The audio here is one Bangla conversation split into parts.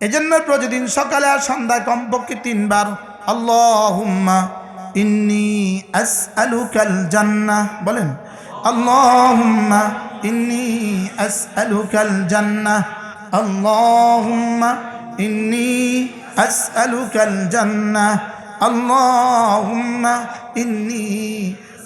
এজন্য প্রতিদিন সকালে আর সন্ধ্যায় কমপক্ষে তিনবার, আল্লাহুম্মা ইন্নি আসআলুকাল জান্নাহ বলেন, আল্লাহুম্মা ইন্নি আসআলুকাল জান্নাহ আল্লাহুম্মা ইন্নি আসআলুকাল জান্নাহ আল্লাহুম্মা ইন্নি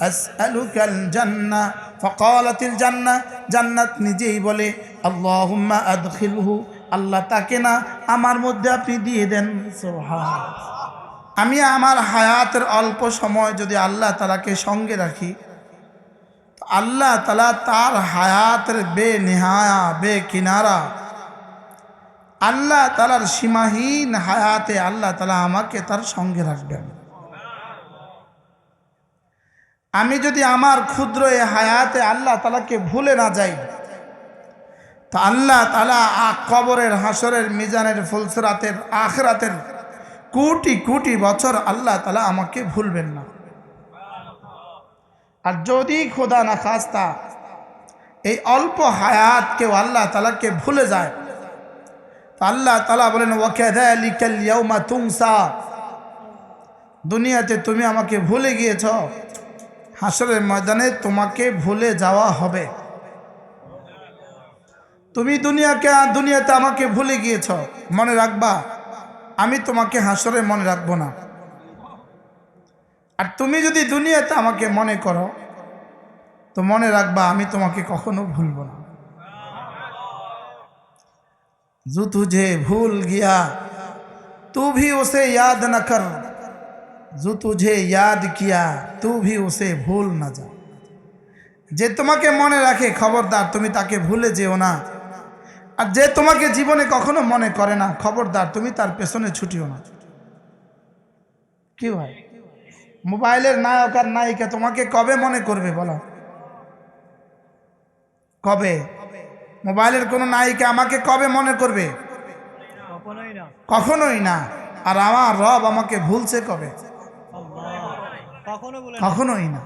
আসআলুকাল জান্নাহ ফকালাতিল জান্নাহ জান্নাত নিজেই বলে আল্লাহুম্মা আদখিলহু আল্লাহ তাকে না আমার মধ্যে আপনি দিয়ে দেন। আমি আমার হায়াতের অল্প সময় যদি আল্লাহ তালাকে সঙ্গে রাখি আল্লাহ তালা তার হায়াতের বে নেহায়া, বে কিনারা, আল্লাহ তালার সীমাহীন হায়াতে আল্লাহ তালা আমাকে তার সঙ্গে রাখবেন। আমি যদি আমার ক্ষুদ্র এ হায়াতে আল্লাহ তালাকে ভুলে না যাই তা আল্লাহ তালা কবরের হাসরের মিজানের ফুলসরাতের আখরাতের কোটি কোটি বছর আল্লাহ তালা আমাকে ভুলবেন না। আর যদি খোদা না খাস্তা, এই অল্প হায়াত কেউ আল্লাহ তালাকে ভুলে যায়, তা আল্লাহ তালা বলেন ওয়াকেমা তুংসা দুনিয়াতে তুমি আমাকে ভুলে গিয়েছ হাসরের ময়দানে তোমাকে ভুলে যাওয়া হবে। তুমি দুনিয়াকে দুনিয়াতে আমাকে ভুলে গিয়েছ। মনে রাখবা, আমি তোমাকে হাসরে মনে রাখব না। আর তুমি যদি দুনিয়াতে আমাকে মনে করো, তো মনে রাখবা, আমি তোমাকে কখনো ভুলব না। জু তুঝে ভুল গিয়া, তু ভি ওসে ইয়াদ না কর। জু তুঝে ইয়াদ কিয়া, তু ভি ওসে ভুল না যা। যে তোমাকে মনে রাখে, খবরদার, তুমি তাকে ভুলে যেও না। আর যে তোমাকে জীবনে কখনো মনে করে না খবরদার তুমি তার পেছনে ছুটিও না। কি ভাই? মোবাইলের নায়ক আর নায়িকা তোমাকে কবে মনে করবে বলো? কবে? মোবাইলের কোনো নায়িকা আমাকে কবে মনে করবে? কখনোই না। কখনোই না। আর আমার রব আমাকে ভুলছে কবে। কখনোই না।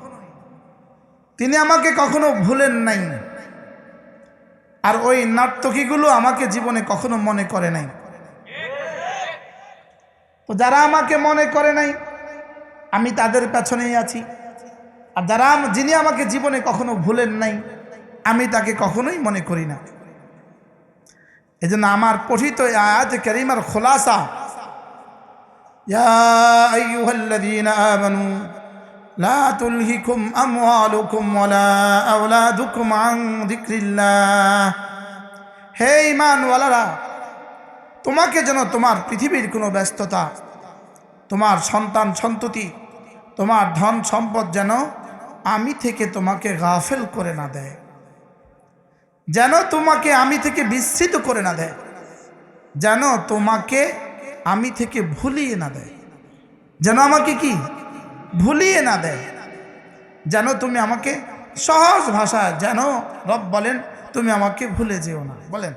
তিনি আমাকে কখনো ভুলেন নাই। আর ওই নর্তকীগুলো আমাকে জীবনে কখনো মনে করে নাই। তো যারা আমাকে মনে করে নাই, আমি তাদের পেছনেই আছি। আর যারা যিনি আমাকে জীবনে কখনো ভুলেন নাই, আমি তাকে কখনোই মনে করি না। এই জন্য আমার পঠিত আয়াত করিমার খোলাসা লা তুলহিকুম আমওয়ালুকুম ওয়ালা আওলাদুকুম আন যিকরিল্লাহ। হে ঈমানওয়ালারা, তোমাকে যেন তোমার পৃথিবীর কোনো ব্যস্ততা, তোমার সন্তান সন্ততি, তোমার ধন সম্পদ যেন আমি থেকে তোমাকে গাফেল করে না দেয়, যেন তোমাকে আমি থেকে বিস্মৃত করে না দেয়, যেন তোমাকে আমি থেকে ভুলিয়ে না দেয়, যেন আমাকে কি ভুলিয়ে না দেয়। যেন তুমি আমাকে সহজ ভাষা যেন রব বলেন, তুমি আমাকে ভুলে যেও না। বলেন।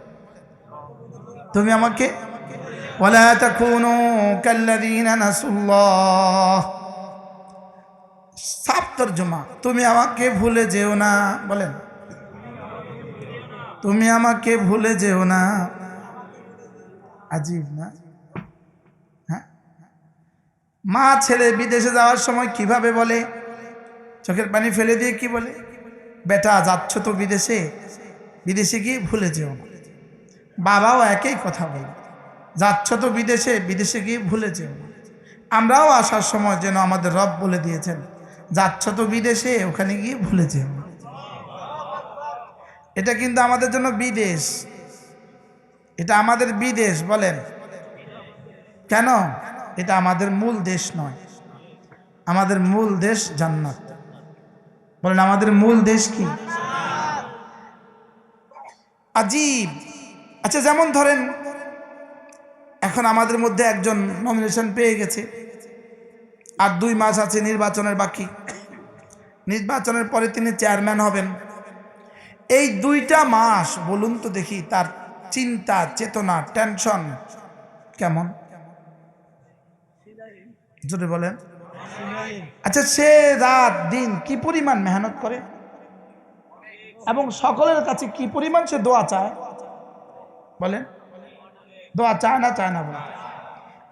তুমি আমাকে সাপ্তর জমা তুমি আমাকে ভুলে যেও না। বলেন। তুমি আমাকে ভুলে যেও না। আজীব না? মা ছেলে বিদেশে যাওয়ার সময় কীভাবে বলে? চোখের পানি ফেলে দিয়ে কি বলে? বেটা, যাচ্ছ তো বিদেশে। বিদেশে গিয়ে ভুলে যেও না। বাবাও একই কথা বলে। যাচ্ছ তো বিদেশে বিদেশে গিয়ে ভুলে যেও না। আমরাও আসার সময় যেন আমাদের রব বলে দিয়েছেন, যাচ্ছ তো বিদেশে, ওখানে গিয়ে ভুলে যেও না। এটা কিন্তু আমাদের জন্য বিদেশ। এটা আমাদের বিদেশ, বলেন। কেন? এটা আমাদের মূল দেশ নয়। আমাদের মূল দেশ জান্নাত। বলেন, আমাদের মূল দেশ কি? আজীব। আচ্ছা যেমন ধরেন, এখন আমাদের মধ্যে একজন নমিনেশন পেয়ে গেছে। আর দুই মাস আছে নির্বাচনের বাকি। নির্বাচনের পরে তিনি চেয়ারম্যান হবেন। এই দুইটা মাস, বলুন তো দেখি, তার চিন্তা, চেতনা টেনশন কেমন? জোরে বলেন। আচ্ছা সে রাত দিন কি পরিমাণ মেহনত করে? এবং সকলের কাছে কি পরিমাণ সে দোয়া চায়? বলেন। দোয়া চায় না চায় না বলে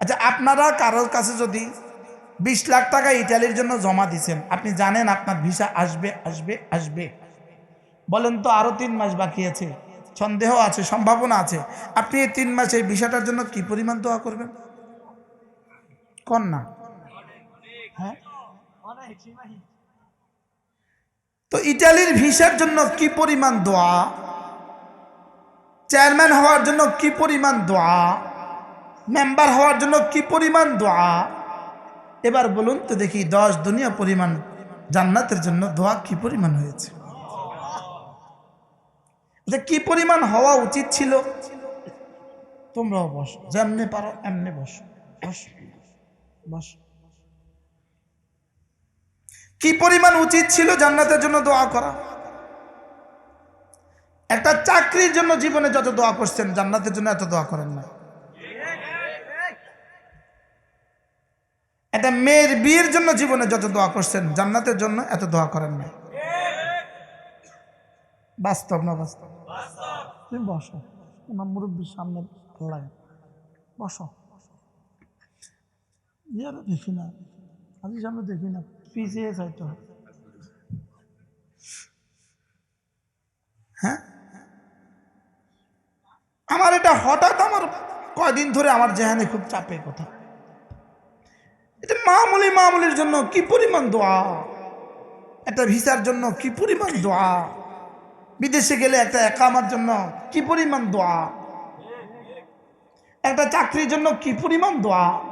আচ্ছা আপনারা কারোর কাছে যদি বিশ লাখ টাকা ইটালির জন্য জমা দিছেন আপনি জানেন আপনার ভিসা আসবে আসবে আসবে। বলেন তো আরও তিন মাস বাকি আছে। সন্দেহ আছে সম্ভাবনা আছে। আপনি এই তিন মাস এই ভিসাটার জন্য কি পরিমাণ দোয়া করবেন? কন না। তো ইটালির ভিসার জন্য কি পরিমাণ দোয়া? চেয়ারম্যান হওয়ার জন্য কি পরিমাণ দোয়া? মেম্বার হওয়ার জন্য কি পরিমাণ দোয়া? এবার বলুন তো দেখি দশ দুনিয়া পরিমাণ জান্নাতের জন্য দোয়া কি পরিমাণ হয়েছে? আচ্ছা কি পরিমাণ হওয়া উচিত ছিল? তোমরাও বসো, যেমনি পারো এমনি বসো বসো বসো। কি পরিমাণ উচিত ছিল জান্নাতের জন্য দোয়া করা? একটা চাকরির জন্য জীবনে যত দোয়া করছেন, জান্নাতের জন্য এত দোয়া করেন না। একটা মেয়ের বিয়ের জন্য জীবনে যত দোয়া করছেন, জান্নাতের জন্য এত দোয়া করেন না। বাস্তব না বাস্তব? তুমি বসো। আমার মুরব্বীর সামনে লাগে। বসো। ইয়ারে দেখি না। আমি সামনে দেখি না। পিছিয়ে হবে হ্যাঁ? আমার এটা হঠাৎ আমার কয়দিন ধরে আমার জেহানে খুব চাপে কথা। এটা মামুলি মামুলির জন্য কি পরিমাণ দোয়া? একটা ভিসার জন্য কি পরিমাণ দোয়া? বিদেশে গেলে একটা একামার জন্য কি পরিমাণ দোয়া? একটা চাকরির জন্য কি পরিমাণ দোয়া?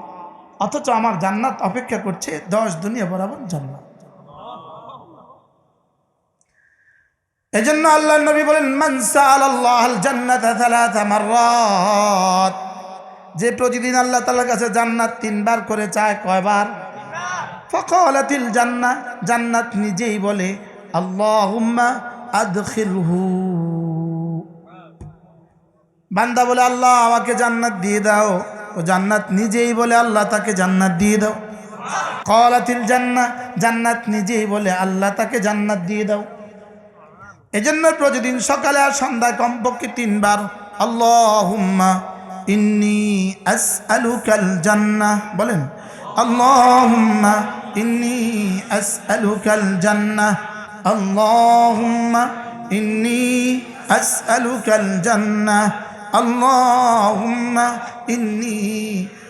অথচ আমার জান্নাত অপেক্ষা করছে দশ দুনিয়া বরাবর জান্নাত। এজন্য আল্লাহ নবী বলেন মানসা আল্লাহ জান্নাত যে প্রতিদিন আল্লাহ তাআলার কাছে জান্নাত তিনবার করে চায়, কয়বার? ফকলাতিল জান্না জান্নাত নিজেই বলে, আল্লাহুম্মা আদখিলহু। বান্দা বলে, আল্লাহ আমাকে জান্নাত দিয়ে দাও। ও জান্নাত নিজেই বলে আল্লাহ তাকে জান্নাত দিয়ে দাও। কলাতিল জান্না, জান্নাত নিজেই বলে আল্লাহ তাকে জান্নাত দিয়ে দাও। এজন্য প্রতিদিন সকালে আর সন্ধ্যায় কমপক্ষে তিনবার আল্লাহুম্মা ইন্নি আসআলুকাল জান্না, বলেন, আল্লাহুম্মা ইন্নি আসআলুকাল জান্নাহ আল্লাহুম্মা ইন্নি আসআলুকাল জান্নাহ আল্লাহুম্মা ইন্নি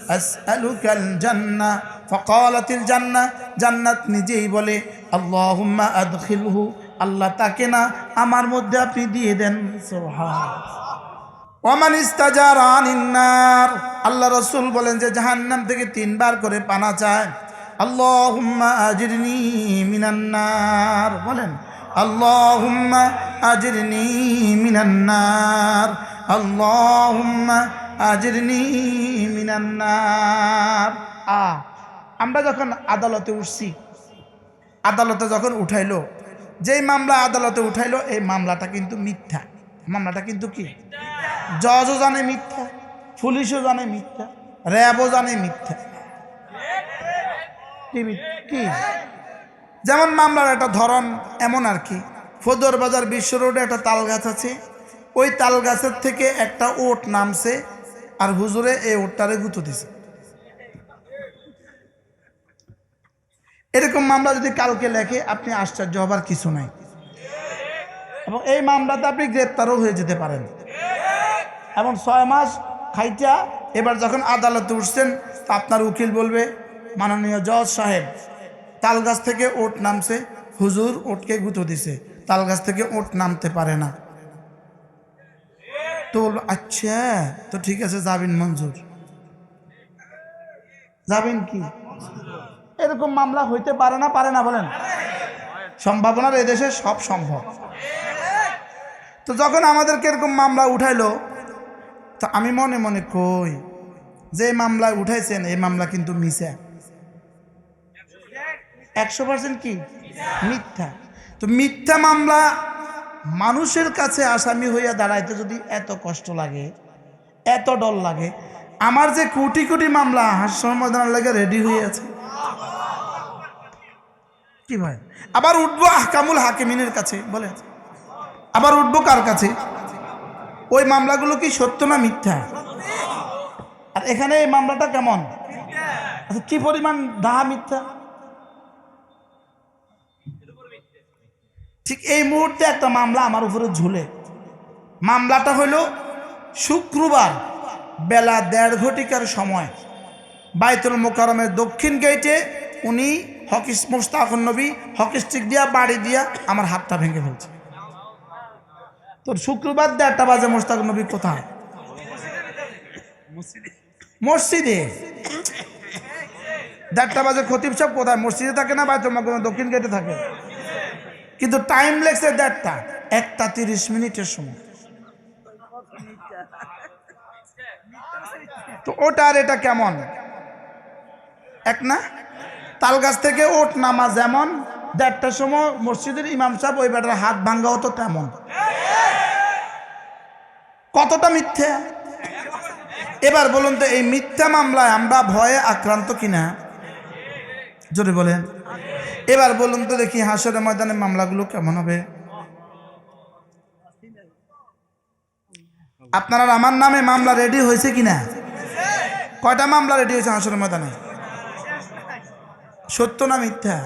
আসআলুকাল জান্নাহ فقالت الجنة জান্নাত নিজেই বলে আল্লাহুম্মা আদখিলহু আল্লাহ তাকে না আমার মধ্যে আপনি দিয়ে দেন সুবহান ওমান ইস্তাজার আনিন্নার আল্লাহ রসুল বলেন যে জাহান্নাম থেকে তিনবার করে পানা চায় আল্লাহুম্মা আজিরনি মিনান্নার বলেন আল্লাহুম্মা আজিরনি মিনান্নার আমরা যখন আদালতে উঠছি, আদালতে যখন উঠাইলো, যেই মামলা আদালতে উঠাইলো, এই মামলাটা কিন্তু মিথ্যা। মামলাটা কিন্তু কি? জজও জানে মিথ্যা, পুলিশও জানে মিথ্যা, র্যাবও জানে মিথ্যা। কি মিথ্যা? কি? যেমন মামলার একটা ধরন এমন আর কি। ফদর বাজার বিশ্ব রোডে একটা তাল গাছ আছে ওই তাল গাছের থেকে একটা ওট নামছে আর হুজুরে এই ওটটারে গুঁতো দিছে। এরকম মামলা যদি কালকে লেখে, আপনি আশ্চর্য হবার কিছু নাই। এবং এই মামলাতে আপনি গ্রেপ্তারও হয়ে যেতে পারেন। এবং ছয় মাস খাইটা, এবার যখন আদালতে উঠছেন আপনার উকিল বলবে, মাননীয় জজ সাহেব তাল গাছ থেকে ওট নামছে, হুজুর ওটকে গুঁতো দিছে। তাল গাছ থেকে ওট নামতে পারে না। তো আচ্ছা তো ঠিক আছে, যাবেন মঞ্জুর। যাবেন কি? এরকম মামলা হইতে পারে না পারে না, বলেন। সম্ভাবনার এদেশে সব সম্ভব। তো যখন আমাদেরকে এরকম মামলা উঠাইলো, তো আমি মনে মনে কই, যে মামলায় উঠাইছেন, এই মামলা কিন্তু মিশা একশো পার্সেন্ট কি? মিথ্যা। তো মিথ্যা মামলা মানুষের কাছে আসামি হইয়া দাঁড়াইতে যদি এত কষ্ট লাগে, এত ডল লাগে, আমার যে কোটি কোটি মামলা হাস সমাধানের লাগে রেডি হয়ে আছে কি ভাই? আবার উঠবো আহকামুল হাকিমিনের কাছে বলে আবার উঠবো কার কাছে? ওই মামলাগুলো কি সত্য না মিথ্যা? আর এখানে এই মামলাটা কেমন? আচ্ছা কি পরিমাণ ডাহা মিথ্যা? ঠিক এই মুহূর্তে একটা মামলা আমার উপরে ঝুলে। মামলাটা হলো শুক্রবার বেলা দেড় ঘটিকার সময়। বাইতুল মোকারমের দক্ষিণ গেটে উনি হকিস মুস্তাকুন নবী হকি স্টিক দিয়া, বাড়ি দিয়া আমার হাতটা ভেঙে ফেলছে। তোর শুক্রবার দেড়টা বাজে মুস্তাকুন নবী কোথায়? মসজিদে। দেড়টা বাজে খতিব সব কোথায়? মসজিদে থাকে না? বাইতুল মোকারমের দক্ষিণ গেটে থাকে? কিন্তু টাইম লেগছে দেড়টা। একটা তিরিশ মিনিটের সময়। তো ওটা আর এটা কেমন? এক না? তাল গাছ থেকে ওট নামা যেমন, দেড়টার সময় মসজিদের ইমাম সাহেব ওই বেটার হাত ভাঙ্গা হতো তেমন। কতটা মিথ্যা? এবার বলুন তো, এই মিথ্যা মামলায় আমরা ভয়ে আক্রান্ত কিনা? জোরে বলেন। এবার বলুন তো দেখি হাসরের ময়দানে মামলাগুলো কেমন হবে? আপনারা আমার নামে মামলা রেডি হয়েছে কিনা? কয়টা মামলা রেডি হয়েছে হাসরের ময়দানে? সত্য না মিথ্যা?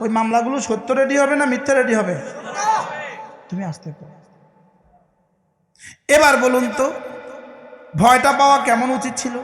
ওই মামলাগুলো সত্য রেডি হবে না মিথ্যা রেডি হবে? তুমি আসতে পারো। এবার বলুন তো, ভয়টা পাওয়া কেমন উচিত ছিল?